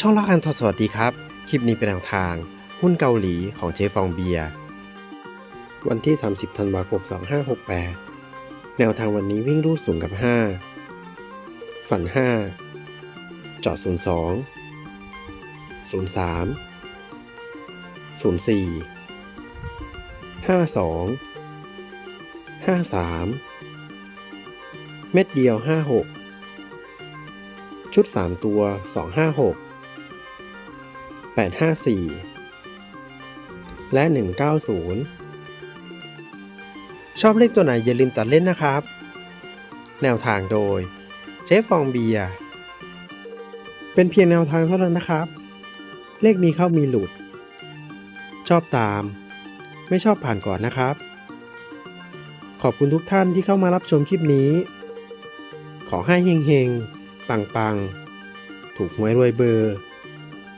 ช่องละคันทอดสวัสดีครับ คลิปนี้เป็นแนวทาง หุ้นเกาหลีของเจฟองเบีย วันที่ 30 ธันวาคม 2568 แนวทางวันนี้วิ่งรูดสูงกับ 5 ฝัน 5 เจาะ 02 03 04 52 53 เม็ดเดียว 56 ชุด 3 ตัว 256 854 และ 190 ชอบเลขตัวไหนอย่าลืมตัดเล่นนะครับ แนวทางโดย เจฟฟองเบีย เป็นเพียงแนวทางเท่านั้นนะครับ เลขมีเข้ามีหลุด ชอบตาม ไม่ชอบผ่านก่อนนะครับ ขอบคุณทุกท่านที่เข้ามารับชมคลิปนี้ ขอให้เฮงๆ ปังๆ ถูกหวยรวยเบอร์